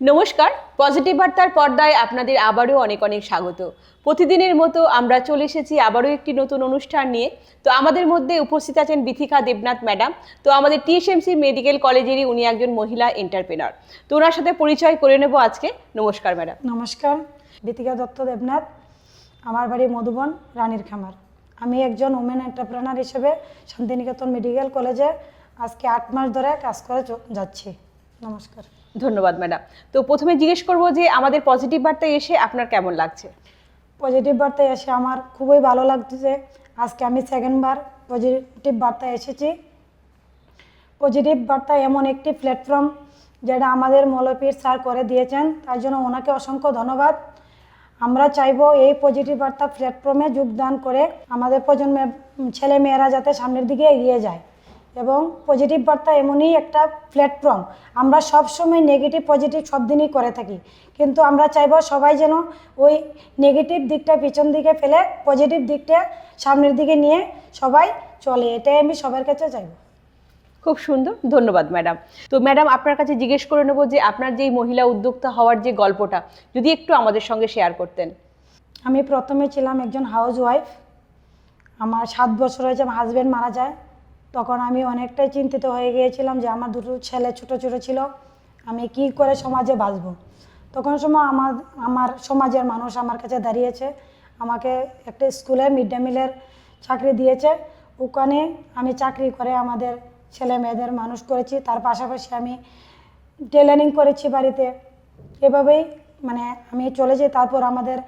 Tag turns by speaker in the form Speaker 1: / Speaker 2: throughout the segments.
Speaker 1: নমস্কার, পজিটিভ বার্তার পর্দায় আপনাদের আবারও অনেক অনেক স্বাগত। প্রতিদিনের মতো আমরা চলে এসেছি আবারও একটি নতুন অনুষ্ঠান নিয়ে। তো আমাদের মধ্যে উপস্থিত আছেন বিথিকা দেবনাথ ম্যাডাম। তো আমাদের টিএসএমসি মেডিকেল কলেজেরই উনি একজন মহিলা এন্টারপ্রেনার। তো ওনার সাথে পরিচয় করে নেব আজকে। নমস্কার ম্যাডাম।
Speaker 2: নমস্কার দীপিকা দত্ত দেবনাথ, আমার বাড়ি মধুবন, রানীর খামার। আমি একজন ওমেন এন্টারপ্রেনার হিসেবে শান্তিনিকেতন মেডিকেল কলেজে আজকে আট মাস ধরে কাজ করে যাচ্ছি। নমস্কার।
Speaker 1: ধন্যবাদ, ম্যাডাম। তো প্রথমে জিজ্ঞেস করব যে আমাদের পজিটিভ বার্তায় এসে আপনার কেমন লাগছে?
Speaker 2: পজিটিভ বার্তায় এসে আমার খুবই ভালো লাগতেছে। আজকে আমি সেকেন্ডবার পজিটিভ বার্তায় এসেছি। পজিটিভ বার্তা এমন একটি প্ল্যাটফর্ম যেটা আমাদের মৌলপীর স্যার করে দিয়েছেন। তার জন্য ওনাকে অসংখ্য ধন্যবাদ। আমরা চাইব এই পজিটিভ বার্তা প্ল্যাটফর্মে যোগদান করে আমাদের প্রজন্মের ছেলে মেয়েরা যাতে সামনের দিকে এগিয়ে যায়। এবং পজিটিভ বার্তা এমনই একটা প্ল্যাটফর্ম আমরা সবসময় নেগেটিভ পজিটিভ সব দিনই করে থাকি। কিন্তু আমরা চাইব সবাই যেন ওই নেগেটিভ দিকটা পিছন দিকে ফেলে পজিটিভ দিকটা সামনের দিকে নিয়ে সবাই চলে। এটাই আমি সবার কাছে চাইব।
Speaker 1: খুব সুন্দর। ধন্যবাদ ম্যাডাম। তো ম্যাডাম আপনার কাছে জিজ্ঞেস করে নেব যে আপনার যে মহিলা উদ্যোক্তা হওয়ার যে গল্পটা যদি একটু আমাদের সঙ্গে শেয়ার করতেন।
Speaker 2: আমি প্রথমে ছিলাম একজন হাউস ওয়াইফ আমার সাত বছর হয়েছে আমার হাজব্যান্ড মারা যায়। তখন আমি অনেকটাই চিন্তিত হয়ে গিয়েছিলাম যে আমার দুটো ছেলে ছোট ছোট ছিল, আমি কি করে সমাজে বাঁচব? তখন সময় আমার আমার সমাজের মানুষ আমার কাছে দাঁড়িয়েছে, আমাকে একটা স্কুলে মিড ডে মিলের চাকরি দিয়েছে। ওখানে আমি চাকরি করে আমাদের ছেলে মেয়েদের মানুষ করেছি, তার পাশাপাশি আমি টেলারিং করেছি বাড়িতে। এভাবেই মানে আমি চলে যাই, তারপর আমাদের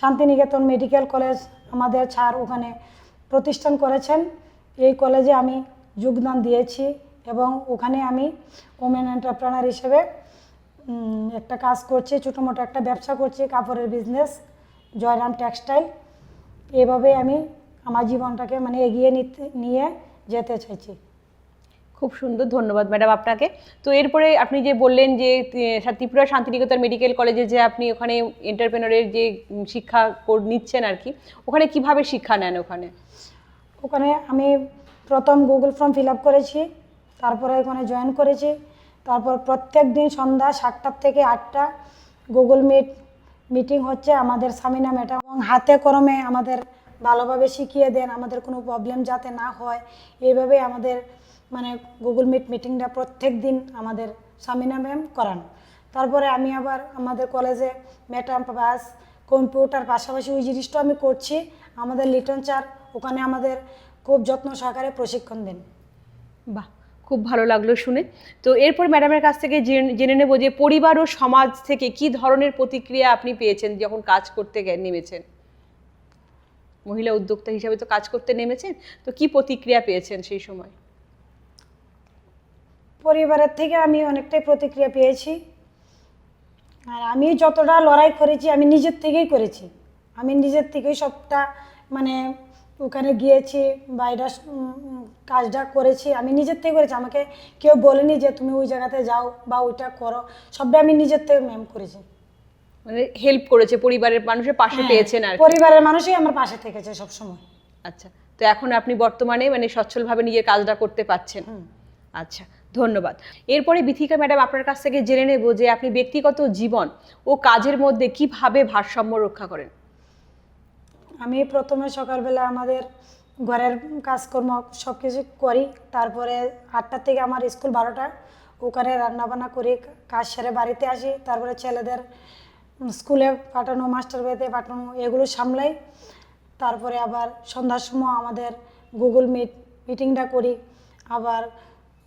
Speaker 2: শান্তিনিকেতন মেডিকেল কলেজ আমাদের ছাড় ওখানে প্রতিষ্ঠান করেছেন। এই কলেজে আমি যোগদান দিয়েছি এবং ওখানে আমি ওমেন এন্টারপ্রেনার হিসেবে একটা কাজ করছি ছোটো মোটো একটা ব্যবসা করছি, কাপড়ের বিজনেস জয়রাম টেক্সটাইল এভাবে আমি আমার জীবনটাকে মানে এগিয়ে নিতে, নিয়ে যেতে চাইছি।
Speaker 1: খুব সুন্দর, ধন্যবাদ ম্যাডাম আপনাকে। তো এরপরে আপনি যে বললেন যে ত্রিপুরা শান্তিনিকেতন মেডিকেল কলেজে যে আপনি ওখানে এন্টারপ্রেনারের যে শিক্ষা নিচ্ছেন আর কি, ওখানে কীভাবে শিক্ষা নেন ওখানে?
Speaker 2: ওখানে আমি প্রথম গুগল ফর্ম ফিল আপ করেছি, তারপরে ওখানে জয়েন করেছি, তারপর প্রত্যেক দিন সন্ধ্যা সাতটার থেকে আটটা গুগল মিট মিটিং হচ্ছে আমাদের সামিনা ম্যাডাম। এবং হাতে কলমে আমাদের ভালোভাবে শিখিয়ে দেন, আমাদের কোনো প্রবলেম যাতে না হয়। এইভাবে আমাদের মানে গুগল মিট মিটিংটা প্রত্যেক দিন আমাদের সামিনা ম্যাম করান। তারপরে আমি আবার আমাদের কলেজে ম্যাডাম, বাস কম্পিউটার পাশাপাশি ওই জিনিসটা আমি করছি। আমাদের লিটন চার ওখানে আমাদের খুব যত্ন সহকারে প্রশিক্ষণ দেন।
Speaker 1: বাহ খুব ভালো লাগল শুনে। তো এরপর ম্যাডামের কাছ থেকে জেনে- নেব যে পরিবার ও সমাজ থেকে কি ধরনের প্রতিক্রিয়া আপনি পেয়েছেন যখন কাজ করতে নেমেছেন? মহিলা উদ্যোক্তা হিসাবে তো কাজ করতে নেমেছেন তো কি প্রতিক্রিয়া পেয়েছেন সেই সময়?
Speaker 2: পরিবারের থেকে আমি অনেকটাই প্রতিক্রিয়া পেয়েছি। আর আমি যতটা লড়াই করেছি আমি নিজের থেকেই করেছি। আমি নিজের থেকেই সবটা মানে ওখানে গিয়েছি বা এটা কাজটা করেছি। আমি নিজের থেকে করেছি। আমাকে কেউ বলেনি যে তুমি ওই জায়গাতে যাও বা ওইটা করো। সবটা আমি নিজের থেকে ম্যাম করেছি।
Speaker 1: মানে হেল্প করেছে পরিবারের মানুষের পাশে
Speaker 2: হ্যাঁ,
Speaker 1: পেয়েছেন আর
Speaker 2: পরিবারের মানুষই আমার পাশে থেকেছে সবসময়।
Speaker 1: আচ্ছা তো এখন আপনি বর্তমানে মানে সচ্ছলভাবে নিজের কাজটা করতে পাচ্ছেন
Speaker 2: হুম।
Speaker 1: আচ্ছা ধন্যবাদ। এরপরে বিথিকা ম্যাডাম আপনার কাছ থেকে জেনে নেব যে আপনি ব্যক্তিগত জীবন ও কাজের মধ্যে কীভাবে ভারসাম্য রক্ষা করেন।
Speaker 2: আমি প্রথমে সকালবেলা আমাদের ঘরের কাজকর্ম সব কিছু করি, তারপরে আটটার থেকে আমার স্কুল বারোটা, ওখানে রান্নাবান্না করি, কাজ সেরে বাড়িতে আসি, তারপরে ছেলেদের স্কুলে পাঠানো, মাস্টার বাড়িতে পাঠানো, এগুলো সামলাই, তারপরে আবার সন্ধ্যার সময় আমাদের গুগল মিট মিটিংটা করি, আবার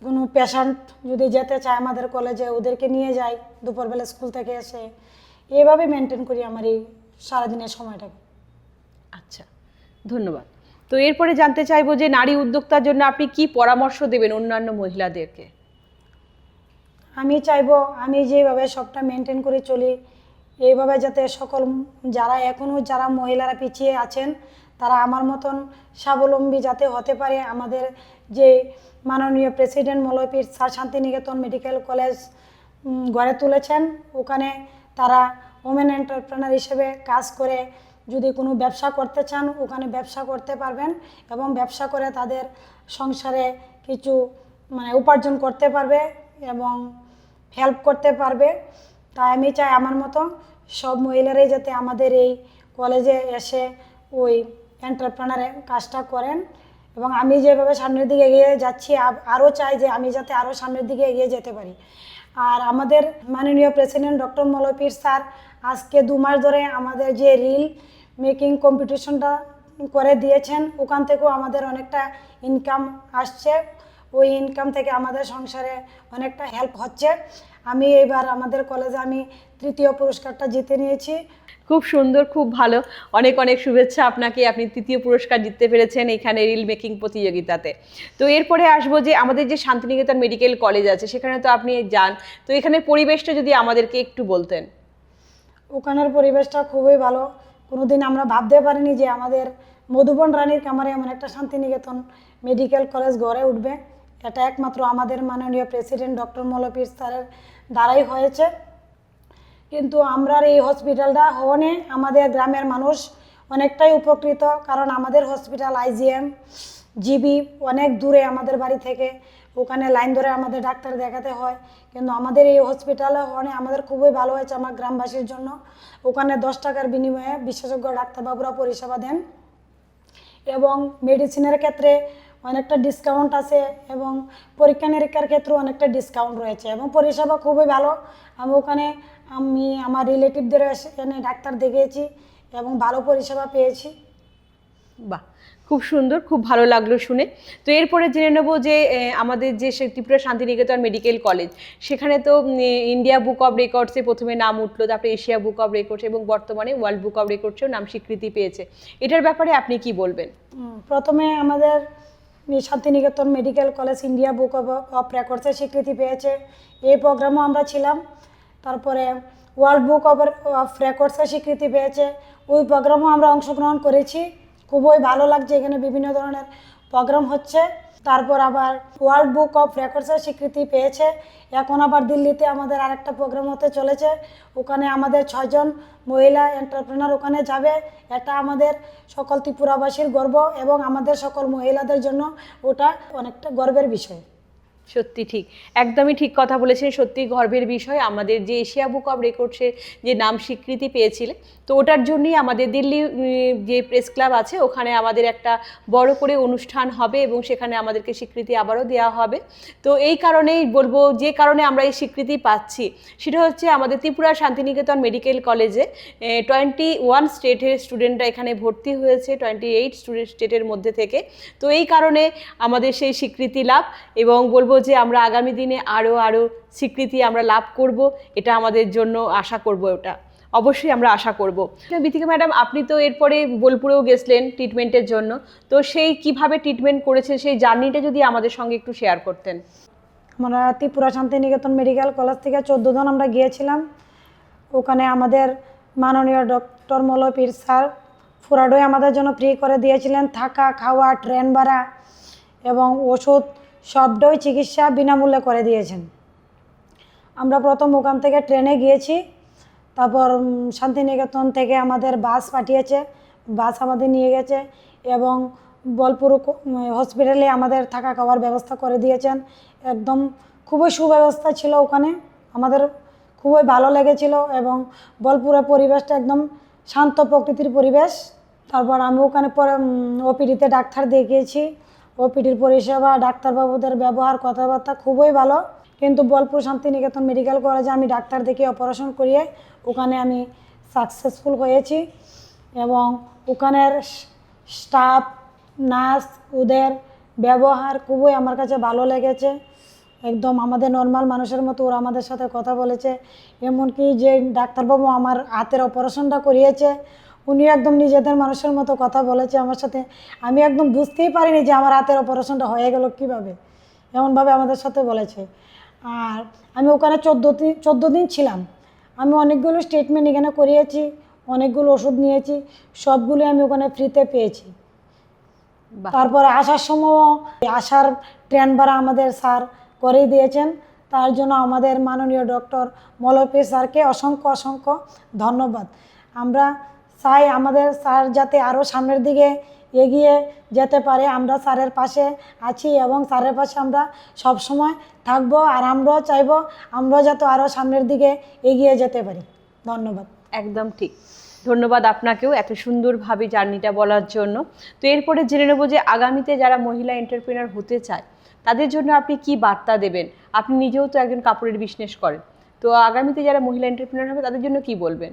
Speaker 2: কোনো পেশেন্ট যদি যেতে চায় আমাদের কলেজে ওদেরকে নিয়ে যাই, দুপুরবেলা স্কুল থেকে এসে এইভাবে মেনটেন করি আমার এই সারাদিনের সময়টাকে।
Speaker 1: আচ্ছা ধন্যবাদ। তো এরপরে জানতে চাইব যে নারী উদ্যোক্তার জন্য আপনি কি পরামর্শ দেবেন অন্যান্য মহিলাদেরকে?
Speaker 2: আমি চাইব আমি যেভাবে সবটা মেনটেন করে চলি, এইভাবে যাতে সকল যারা এখনও যারা মহিলারা পিছিয়ে আছেন, তারা আমার মতন স্বাবলম্বী যাতে হতে পারে আমাদের যে মাননীয় প্রেসিডেন্ট মৌলপীর স্যার শান্তিনিকেতন মেডিকেল কলেজ গড়ে তুলেছেন। ওখানে তারা ওমেন এন্টারপ্রেনার হিসেবে কাজ করে যদি কোনো ব্যবসা করতে চান, ওখানে ব্যবসা করতে পারবেন এবং ব্যবসা করে তাদের সংসারে কিছু মানে উপার্জন করতে পারবে এবং হেল্প করতে পারবে। তাই আমি চাই আমার মতো সব মহিলারাই যাতে আমাদের এই কলেজে এসে ওই এন্টারপ্রেনারে কাজটা করেন এবং আমি যেভাবে সামনের দিকে এগিয়ে যাচ্ছি আরও চাই যে আমি যাতে আরও সামনের দিকে এগিয়ে যেতে পারি। আর আমাদের মাননীয় প্রেসিডেন্ট ডক্টর মলপির স্যার আজকে দু মাস ধরে আমাদের যে রিল মেকিং কম্পিটিশনটা করে দিয়েছেন, ওখান থেকেও আমাদের অনেকটা ইনকাম আসছে। ওই ইনকাম থেকে আমাদের সংসারে অনেকটা হেল্প হচ্ছে। আমি এবার আমাদের কলেজে আমি তৃতীয় পুরস্কারটা জিতে নিয়েছি।
Speaker 1: খুব সুন্দর খুব ভালো। অনেক অনেক শুভেচ্ছা আপনাকে। আপনি তৃতীয় পুরস্কার জিততে পেরেছেন এখানে রিল মেকিং প্রতিযোগিতাতে। তো এরপরে আসব যে আমাদের যে শান্তিনিকেতন মেডিকেল কলেজ আছে সেখানে তো আপনি যান। তো এখানে পরিবেশটা যদি আমাদেরকে একটু বলতেন।
Speaker 2: ওখানের পরিবেশটা খুবই ভালো। কোনোদিন আমরা ভাবতে পারিনি যে আমাদের মধুবন রানীর কামারে এমন একটা শান্তিনিকেতন মেডিকেল কলেজ গড়ে উঠবে। এটা একমাত্র আমাদের মাননীয় প্রেসিডেন্ট ডক্টর মলপীর স্যারের দ্বারাই হয়েছে। কিন্তু আমরা এই হসপিটালটা হওয়ানে আমাদের গ্রামের মানুষ অনেকটাই উপকৃত, কারণ আমাদের হসপিটাল আইজিএম জিবি অনেক দূরে আমাদের বাড়ি থেকে। ওখানে লাইন ধরে আমাদের ডাক্তার দেখাতে হয়। কিন্তু আমাদের এই হসপিটালে হওয়ানে আমাদের খুবই ভালো হয়েছে আমার গ্রামবাসীর জন্য। ওখানে দশ টাকার বিনিময়ে বিশেষজ্ঞ ডাক্তারবাবুরা পরিষেবা দেন। এবং মেডিসিনের ক্ষেত্রে অনেকটা ডিসকাউন্ট আছে এবং পরীক্ষা নিরীক্ষার ক্ষেত্রেও অনেকটা ডিসকাউন্ট রয়েছে এবং পরিষেবা খুবই ভালো। আমি ওখানে আমি আমার রিলেটিভদের এনে ডাক্তার দেখিয়েছি এবং ভালো পরিষেবা পেয়েছি।
Speaker 1: বাহ খুব সুন্দর খুব ভালো লাগল শুনে। তো এরপরে জেনে নেব যে আমাদের যে সে ত্রিপুরা শান্তিনিকেতন মেডিকেল কলেজ সেখানে তো ইন্ডিয়া বুক অফ রেকর্ডসে প্রথমে নাম উঠল তারপরে এশিয়া বুক অফ রেকর্ডস এবং বর্তমানে ওয়ার্ল্ড বুক অফ রেকর্ডসেও নাম স্বীকৃতি পেয়েছে। এটার ব্যাপারে আপনি কি বলবেন?
Speaker 2: প্রথমে আমাদের Shantiniketan medical college India book of রেকর্ডসের স্বীকৃতি পেয়েছে। এই প্রোগ্রামও আমরা ছিলাম। তারপরে ওয়ার্ল্ড বুক অফ অফ রেকর্ডসের স্বীকৃতি পেয়েছে। ওই প্রোগ্রামও আমরা অংশগ্রহণ করেছি। খুবই ভালো লাগছে। এখানে বিভিন্ন ধরনের প্রোগ্রাম হচ্ছে। তারপর আবার ওয়ার্ল্ড বুক অফ রেকর্ডসের স্বীকৃতি পেয়েছে। এখন আবার দিল্লিতে আমাদের আরেকটা প্রোগ্রাম হতে চলেছে। ওখানে আমাদের ছজন মহিলা এন্টারপ্রেনার ওখানে যাবে। এটা আমাদের সকল ত্রিপুরাবাসীর গর্ব এবং আমাদের সকল মহিলাদের জন্য ওটা অনেকটা গর্বের বিষয়।
Speaker 1: সত্যি ঠিক। একদমই ঠিক কথা বলেছেন, সত্যি গর্বের বিষয়। আমাদের যে এশিয়া বুক অফ রেকর্ডসের যে নাম স্বীকৃতি পেয়েছিলেন, তো ওটার জন্যই আমাদের দিল্লি যে প্রেস ক্লাব আছে, ওখানে আমাদের একটা বড় করে অনুষ্ঠান হবে এবং সেখানে আমাদেরকে স্বীকৃতি আবারও দেওয়া হবে। তো এই কারণেই বলব, যে কারণে আমরা এই স্বীকৃতি পাচ্ছি, সেটা হচ্ছে আমাদের ত্রিপুরা শান্তিনিকেতন মেডিকেল কলেজে টোয়েন্টি ওয়ান স্টেটের স্টুডেন্টরা এখানে ভর্তি হয়েছে টোয়েন্টি এইট স্টুডেন্ট স্টেটের মধ্যে থেকে। তো এই কারণে আমাদের সেই স্বীকৃতি লাভ এবং বলব যে আমরা আগামী দিনে আরও আরও স্বীকৃতি আমরা লাভ করব, এটা আমাদের জন্য আশা করব ওটা অবশ্যই আমরা আশা করব। বিথিকা ম্যাডাম, আপনি তো এরপরে বোলপুরেও গেছিলেন ট্রিটমেন্টের জন্য। তো সেই কীভাবে ট্রিটমেন্ট করেছেন, সেই জার্নিটা যদি আমাদের সঙ্গে একটু শেয়ার করতেন।
Speaker 2: আমরা ত্রিপুরা শান্তিনিকেতন মেডিকেল কলেজ থেকে চোদ্দ জন আমরা গিয়েছিলাম। ওখানে আমাদের মাননীয় ডক্টর মলপীর স্যার ফুরাডোয় আমাদের জন্য ফ্রি করে দিয়েছিলেন। থাকা, খাওয়া ট্রেন ভাড়া এবং ওষুধ সবটাই চিকিৎসা বিনামূল্যে করে দিয়েছেন। আমরা প্রথম ওখান থেকে ট্রেনে গিয়েছি, তারপর শান্তিনিকেতন থেকে আমাদের বাস পাঠিয়েছে, বাস আমাদের নিয়ে গেছে এবং বলপুর হসপিটালে আমাদের থাকা খাওয়ার ব্যবস্থা করে দিয়েছেন। একদম খুবই সুব্যবস্থা ছিল ওখানে, আমাদের খুবই ভালো লেগেছিল এবং বলপুরের পরিবেশটা একদম শান্ত প্রকৃতির পরিবেশ। তারপর আমি ওখানে পরে ওপিডিতে ডাক্তার দেখিয়েছি ওপিডির পরিষেবা, ডাক্তারবাবুদের ব্যবহার, কথাবার্তা খুবই ভালো। কিন্তু বোলপুর শান্তিনিকেতন মেডিকেল কলেজে আমি ডাক্তার দেখিয়ে অপারেশন করিয়ে ওখানে আমি সাকসেসফুল হয়েছি এবং ওখানের স্টাফ, নার্স, ওদের ব্যবহার খুবই আমার কাছে ভালো লেগেছে। একদম আমাদের নর্মাল মানুষের মতো ওরা আমাদের সাথে কথা বলেছে। এমনকি যে ডাক্তারবাবু আমার হাতের অপারেশনটা করিয়েছে উনি একদম নিজেদের মানুষের মতো কথা বলেছে আমার সাথে আমি একদম বুঝতেই পারিনি যে আমার হাতের অপারেশনটা হয়ে গেল কীভাবে। এমনভাবে আমাদের সাথে বলেছে। আর আমি ওখানে চোদ্দ দিন চোদ্দ দিন ছিলাম। আমি অনেকগুলো স্টেটমেন্ট এখানে করিয়েছি অনেকগুলো ওষুধ নিয়েছি সবগুলো আমি ওখানে ফ্রিতে পেয়েছি। তারপরে আসার সময় আসার ট্রেন ভাড়া আমাদের স্যার করেই দিয়েছেন। তার জন্য আমাদের মাননীয় ডক্টর মলপি স্যারকে অসংখ্য অসংখ্য ধন্যবাদ। আমরা চাই আমাদের স্যার যাতে আরও সামনের দিকে এগিয়ে যেতে পারে। আমরা স্যারের পাশে আছি এবং স্যারের পাশে আমরা সব সময় থাকব আর আমরাও চাইব আমরাও যাতে আরও সামনের দিকে এগিয়ে যেতে পারি। ধন্যবাদ।
Speaker 1: একদম ঠিক। ধন্যবাদ আপনাকেও এত সুন্দরভাবে জার্নিটা বলার জন্য। তো এরপরে জেনে নেব যে আগামীতে যারা মহিলা এন্টারপ্রেনার হতে চায়, তাদের জন্য আপনি কি বার্তা দেবেন? আপনি নিজেও তো একজন কাপড়ের বিজনেস করেন। তো আগামীতে যারা মহিলা এন্টারপ্রেনার হবে, তাদের জন্য কি বলবেন?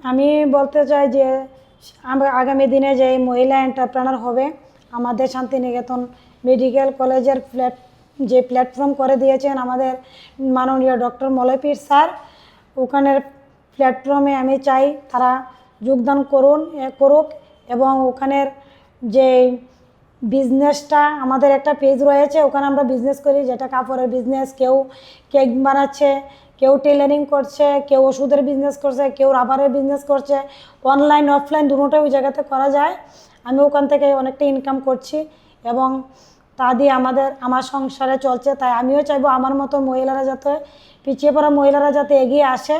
Speaker 2: আমি বলতে চাই যে আমরা আগামী দিনে যে মহিলা এন্টারপ্রেনার হবে, আমাদের শান্তিনিকেতন মেডিকেল কলেজের প্ল্যাট, যে প্ল্যাটফর্ম করে দিয়েছেন আমাদের মাননীয় ডক্টর মলয়পীর স্যার, ওখানের প্ল্যাটফর্মে আমি চাই তারা যোগদান করুন করুক এবং ওখানের যে বিজনেসটা আমাদের একটা পেজ রয়েছে, ওখানে আমরা বিজনেস করি, যেটা কাপড়ের বিজনেস কেউ কেক বানাচ্ছে কেউ টেলারিং করছে, কেউ ওষুধের বিজনেস করছে, কেউ রাবারের বিজনেস করছে অনলাইন অফলাইন দুটোটাই ওই জায়গাতে করা যায়। আমি ওখান থেকে অনেকটা ইনকাম করছি এবং তা দিয়ে আমাদের, আমার সংসারে চলছে, তাই আমিও চাইব আমার মতো মহিলারা যাতে পিছিয়ে পড়া মহিলারা যাতে এগিয়ে আসে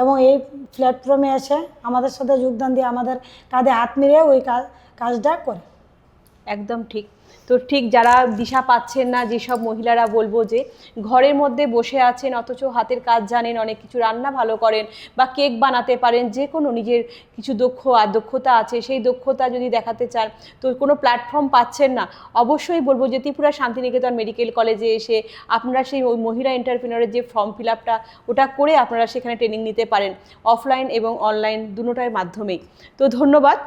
Speaker 2: এবং এই প্ল্যাটফর্মে এসে আমাদের সাথে যোগদান দিয়ে আমাদের কাঁধে হাত মিলিয়ে ওই কাজ কাজটা করে।
Speaker 1: একদম ঠিক। তো ঠিক যারা দিশা পাচ্ছেন না, যেসব মহিলারা বলব যে ঘরের মধ্যে বসে আছেন, অথচ হাতের কাজ জানেন, অনেক কিছু রান্না ভালো করেন বা কেক বানাতে পারেন, যে কোনো নিজের কিছু দক্ষ আর দক্ষতা আছে, সেই দক্ষতা যদি দেখাতে চান, তো কোনো প্ল্যাটফর্ম পাচ্ছেন না। অবশ্যই বলব যে ত্রিপুরা শান্তিনিকেতন মেডিকেল কলেজে এসে আপনারা সেই ওই মহিলা এন্টারপ্রিনারের যে ফর্ম ফিল আপটা ওটা করে আপনারা সেখানে ট্রেনিং নিতে পারেন অফলাইন এবং অনলাইন দুটোটার মাধ্যমেই। তো ধন্যবাদ।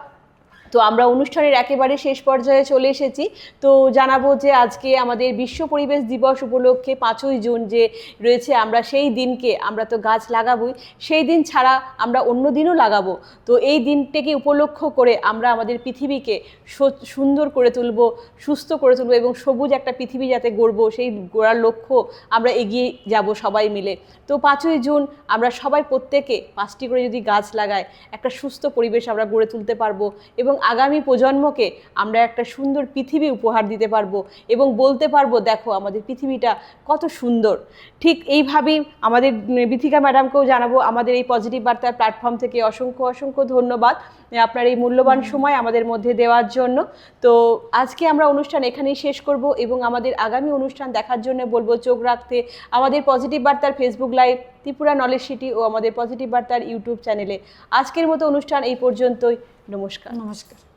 Speaker 1: তো আমরা অনুষ্ঠানের একেবারে শেষ পর্যায়ে চলে এসেছি। তো জানাব যে আজকে আমাদের বিশ্ব পরিবেশ দিবস উপলক্ষে পাঁচই জুন যে রয়েছে আমরা সেই দিনকে আমরা তো গাছ লাগাবোই, সেই দিন ছাড়া আমরা অন্য দিনও লাগাবো। তো এই দিনটাকে উপলক্ষ করে আমরা আমাদের পৃথিবীকে সুন্দর করে তুলব, সুস্থ করে তুলব এবং সবুজ একটা পৃথিবী যাতে গড়বো, সেই গড়ার লক্ষ্য আমরা এগিয়ে যাব সবাই মিলে। তো পাঁচই জুন আমরা সবাই প্রত্যেকে পাঁচটি করে যদি গাছ লাগাই, একটা সুস্থ পরিবেশ আমরা গড়ে তুলতে পারব এবং আগামী প্রজন্মকে আমরা একটা সুন্দর পৃথিবী উপহার দিতে পারব এবং বলতে পারব দেখো আমাদের পৃথিবীটা কত সুন্দর। ঠিক এইভাবেই আমাদের বিথিকা ম্যাডামকেও জানাব আমাদের এই পজিটিভ বার্তার প্ল্যাটফর্ম থেকে অসংখ্য অসংখ্য ধন্যবাদ। আপনার এই মূল্যবান সময় আমাদের মধ্যে দেওয়ার জন্য। তো আজকে আমরা অনুষ্ঠান এখানেই শেষ করব এবং আমাদের আগামী অনুষ্ঠান দেখার জন্য বলব চোখ রাখতে আমাদের পজিটিভ বার্তার Facebook live Tripura knowledge city ও আমাদের পজিটিভ বার্তার ইউটিউব চ্যানেলে। আজকের মতো অনুষ্ঠান এই পর্যন্তই। নমস্কার।
Speaker 2: নমস্কার।